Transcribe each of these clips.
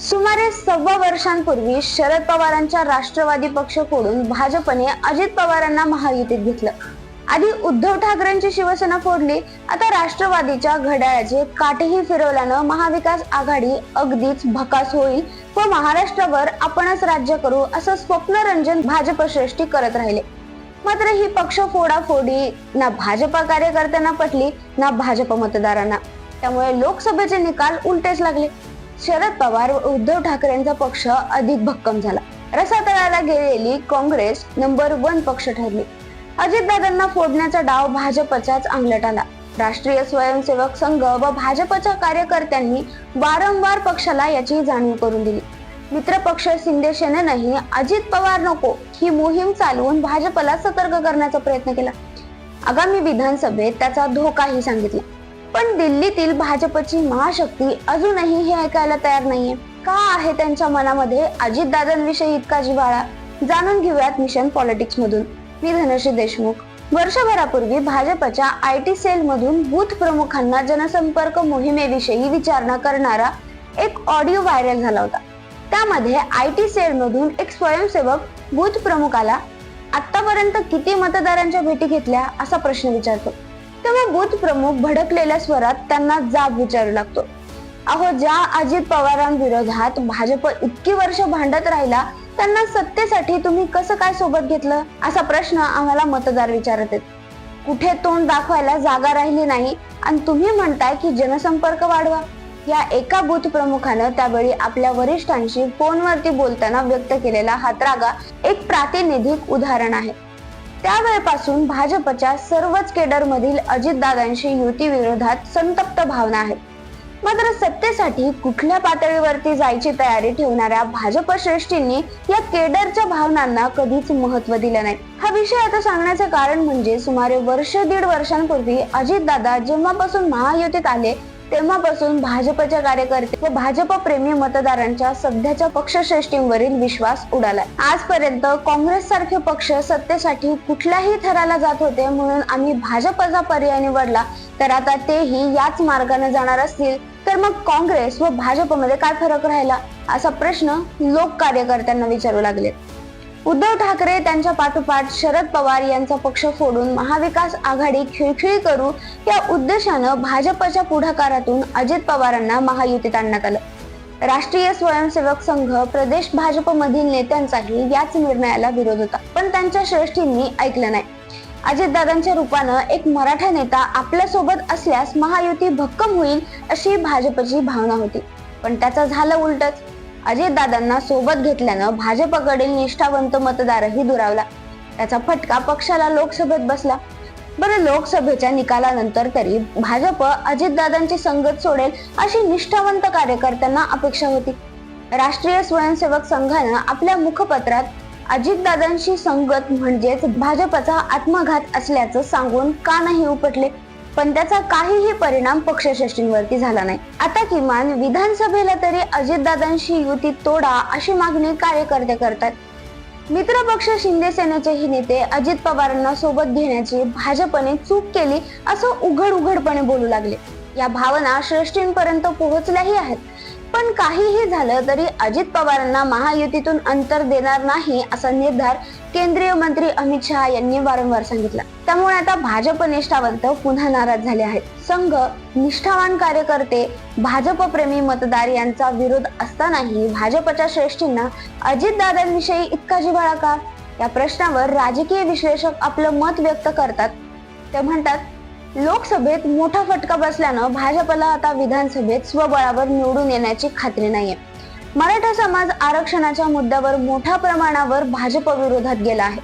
सुमारे सव्वा वर्षांपूर्वी शरद पवारांच्या राष्ट्रवादी पक्षाकडून भाजपने अजित पवारांना महायुतीत घेतलं. आधी उद्धव ठाकरेंची शिवसेना फोडली आता राष्ट्रवादीच्या घड्याळाचे काटेही फिरवल्यानं महाविकास आघाडी अगदीच भकास होईल व महाराष्ट्रावर आपणच राज्य करू असं स्वप्नरंजन भाजप श्रेष्ठी करत राहिले. मात्र ही पक्ष फोडाफोडी ना भाजपा कार्यकर्त्यांना पटली ना भाजप मतदारांना. त्यामुळे लोकसभेचे निकाल उलटेच लागले. शरद पवार व उद्धव ठाकरेंचा पक्ष अधिक भक्कम झाला. रसातळाला गेलेली काँग्रेस नंबर वन पक्ष ठरली. अजितदादांना फोडण्याचा डाव भाजपच्याच अंगलट आला. राष्ट्रीय स्वयंसेवक संघ व भाजपच्या कार्यकर्त्यांनी वारंवार पक्षाला याची जाणीव करून दिली. मित्रपक्ष शिंदे सेनेनंही अजित पवार नको ही मोहीम चालवून भाजपला सतर्क करण्याचा प्रयत्न केला. आगामी विधानसभेत त्याचा धोकाही सांगितला. पण दिल्लीतील भाजपची महाशक्ती अजूनही हे ऐकायला तयार नाहीये. का आहे त्यांच्या मनामध्ये अजितदादांविषयी इतका जिव्हाळा? जाणून घेऊयात मिशन पॉलिटिक्स मधून. मी धनश्री देशमुख. वर्षभरापूर्वी भाजपच्या आय टी सेल मधून बूथ प्रमुखांना जनसंपर्क मोहिमेविषयी विचारणा करणारा एक ऑडिओ व्हायरल झाला होता. त्यामध्ये आय टी सेल मधून एक स्वयंसेवक बूथ प्रमुखाला आतापर्यंत किती मतदारांच्या भेटी घेतल्या? असा प्रश्न विचारतो. तेव्हा बूथ प्रमुख भडकलेल्या स्वरात त्यांना जाब विचारू लागतो. अहो ज्या अजित पवारांविरोधात भाजप इतकी वर्ष भांडत राहिला त्यांना सत्तेसाठी तुम्ही कसं काय सोबत घेतलं? असा प्रश्न आम्हाला मतदार विचारत आहेत. कुठे तोंड दाखवायला जागा राहिली नाही आणि तुम्ही म्हणताय की जनसंपर्क वाढवा. या एका बूथ प्रमुखानं त्यावेळी आपल्या वरिष्ठांशी फोनवरती बोलताना व्यक्त केलेला हा त्रागा एक प्रातिनिधिक उदाहरण आहे. त्यावेळेपासून भाजपच्या सर्वच केडरमधील अजितदादांशी युती विरोधात संतप्त भावना आहेत. मात्र सत्तेसाठी कुठल्या पातळीवरती जायची तयारी ठेवणाऱ्या भाजप श्रेष्ठींनी या केडरच्या भावनांना कधीच महत्त्व दिलं नाही. हा विषय आता सांगण्याचं कारण म्हणजे सुमारे वर्ष दीड वर्षांपूर्वी अजितदादा जेव्हापासून महायुतीत आले तेव्हापासून भाजपच्या कार्यकर्ते व भाजप प्रेमी मतदारांच्या सध्याच्या पक्षश्रेष्ठींवरील विश्वास उडालाय. आजपर्यंत काँग्रेस सारखे पक्ष सत्तेसाठी कुठल्याही थराला जात होते म्हणून आम्ही भाजपचा पर्याय निवडला तर आता तेही याच मार्गाने जाणार असतील तर मग काँग्रेस व भाजपमध्ये काय फरक राहिला? असा प्रश्न लोक कार्यकर्त्यांना विचारू लागले उद्धव ठाकरे त्यांच्या पाठोपाठ शरद पवार यांचा पक्ष फोडून महाविकास आघाडी खिळखिळी करू या उद्देशानं भाजपच्या पुढाकारातून अजित पवारांना महायुतीत आणण्यात आलं. राष्ट्रीय स्वयंसेवक संघ प्रदेश भाजपमधील नेत्यांचाही याच निर्णयाला विरोध होता पण त्यांच्या श्रेष्ठींनी ऐकलं नाही. अजितदादांच्या रूपानं एक मराठा नेता आपल्यासोबत असल्यास महायुती भक्कम होईल अशी भाजपची भावना होती. पण त्याचं झालं उलटच. अजितदादांना सोबत घेतल्यानं भाजपकडील निष्ठावंत मतदारही दुरावला. त्याचा फटका पक्षाला लोकसभेत बसला. बरं लोकसभेच्या निकालानंतर तरी भाजप अजितदादांची संगत सोडेल अशी निष्ठावंत कार्यकर्त्यांना अपेक्षा होती. राष्ट्रीय स्वयंसेवक संघानं आपल्या मुखपत्रात अजितदादांशी संगत म्हणजेच भाजपचा आत्मघात असल्याचं सांगून का नाही उपटले. पण त्याचा काहीही परिणाम पक्षश्रेष्ठींवरती झाला नाही. आता किमान विधानसभेला तरी अजितदादांशी युती तोडा अशी मागणी कार्यकर्ते करतात. मित्रपक्ष शिंदे सेनेचेही नेते अजित पवारांना सोबत घेण्याची भाजपने चूक केली असं उघड उघडपणे बोलू लागले. या भावना श्रेष्ठींपर्यंत पोहोचल्याही आहेत. पण काहीही झालं तरी अजित पवारांना महायुतीतून अंतर देणार नाही असा निर्धार केंद्रीय मंत्री अमित शहा यांनी वारंवार सांगितला. त्यामुळे आता भाजप निष्ठावंत पुन्हा नाराज झाले आहेत. संघ निष्ठावान कार्यकर्ते भाजप प्रेमी मतदार यांचा विरोध असतानाही भाजपच्या श्रेष्ठींना अजितदादांविषयी इतका जिव्हाळा का? या प्रश्नावर राजकीय विश्लेषक आपलं मत व्यक्त करतात. ते म्हणतात लोकसभेत मोठा फटका बसल्यानं भाजपला आता विधानसभेत स्वबळावर निवडून येण्याची खात्री नाहीये. मराठा समाज आरक्षणाच्या मुद्द्यावर मोठ्या प्रमाणावर भाजप विरोधात गेला आहे.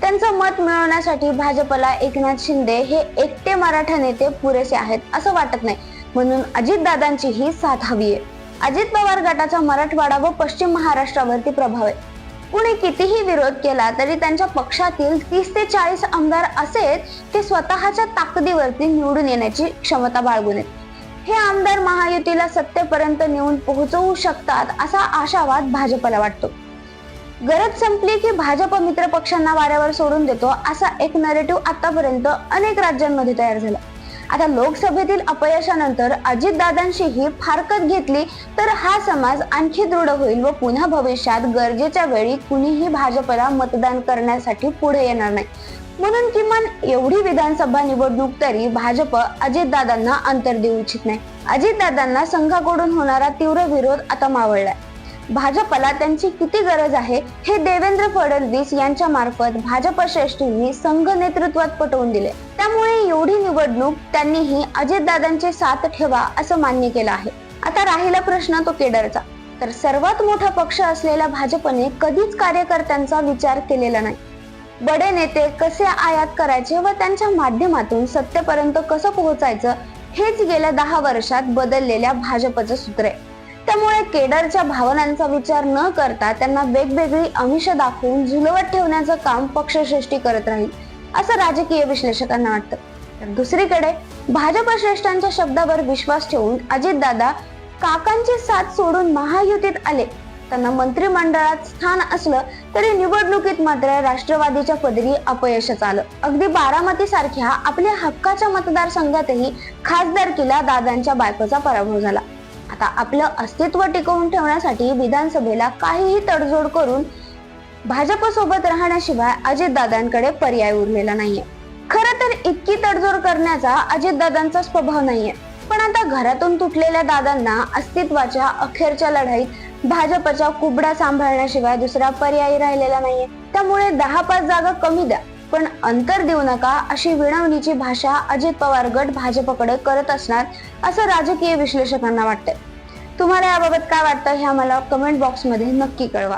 त्यांचं मत मिळवण्यासाठी भाजपला एकनाथ शिंदे हे एकटे मराठा नेते पुरेसे आहेत असं वाटत नाही. म्हणून अजितदादांची ही साथ हवी आहे. अजित पवार गटाचा मराठवाडा व पश्चिम महाराष्ट्रावरती प्रभाव आहे. कुणी कितीही विरोध केला तरी त्यांच्या पक्षातील तीस ते चाळीस आमदार असेच ते स्वतःच्या ताकदीवरती निवडून येण्याची क्षमता बाळगून येत. हे आमदार महायुतीला सत्तेपर्यंत नेऊन पोहोचवू शकतात असा आशावाद भाजपला वाटतो. गरज संपली की भाजप मित्र पक्षांना वाऱ्यावर सोडून देतो असा एक नरेटिव्ह आतापर्यंत अनेक राज्यांमध्ये तयार झाला. आता लोकसभेतील अपयशानंतर अजितदादांशीही फारकत घेतली तर हा समाज आणखी दृढ होईल व पुन्हा भविष्यात गरजेच्या वेळी कुणीही भाजपला मतदान करण्यासाठी पुढे येणार नाही. म्हणून किमान एवढी विधानसभा निवडणूक तरी भाजप अजितदादांना अंतर देऊ इच्छित नाही. अजितदादांना संघाकडून होणारा तीव्र विरोध आता मावळलाय. भाजपला त्यांची किती गरज आहे हे देवेंद्र फडणवीस यांच्या मार्फत भाजप श्रेष्ठींनी संघ नेतृत्वात पटवून दिले. त्यामुळे एवढी निवडणूक त्यांनीही अजितदादांचे साथ ठेवा असं मान्य केलं आहे. आता राहिला प्रश्न तो केडरचा. तर सर्वात मोठा पक्ष असलेल्या भाजपने कधीच कार्यकर्त्यांचा विचार केलेला नाही. बडे नेते कसे आयात करायचे व त्यांच्या माध्यमातून सत्तेपर्यंत कसं पोहोचायचं हेच गेल्या दहा वर्षात बदललेल्या भाजपचं सूत्र आहे. त्यामुळे केडरच्या भावनांचा विचार न करता त्यांना वेगवेगळी आमिष दाखवून झुलवत ठेवण्याचं काम पक्षश्रेष्ठी करत राहील असं राजकीय विश्लेषकांना वाटतं. तर दुसरीकडे भाजप श्रेष्ठांच्या शब्दावर विश्वास ठेवून अजितदादा काकांची साथ सोडून महायुतीत आले. त्यांना मंत्रिमंडळात स्थान असलं तरी निवडणुकीत मात्र राष्ट्रवादीच्या पदरी अपयशच आलं. अगदी बारामती सारख्या आपल्या हक्काच्या मतदारसंघातही खासदारकीला दादांच्या बायकोचा पराभव झाला. आता आपलं अस्तित्व टिकवून ठेवण्यासाठी विधानसभेला काहीही तडजोड करून भाजपसोबत राहण्याशिवाय अजितदादांकडे पर्याय उरलेला नाहीये. खर तर इतकी तडजोड करण्याचा अजितदादांचा स्वभाव नाहीये. पण आता घरातून तुटलेल्या दादांना अस्तित्वाच्या अखेरच्या लढाईत भाजपच्या कुबडा सांभाळण्याशिवाय दुसरा पर्याय राहिलेला नाहीये. त्यामुळे दहा पाच जागा कमी द्या. पण अंतर देऊ नका अशी विनवणीची भाषा अजित पवार गट भाजपकडे करत असणार असं राजकीय विश्लेषकांना वाटतंय. तुम्हाला याबाबत काय वाटतं हे आम्हाला कमेंट बॉक्समध्ये नक्की कळवा.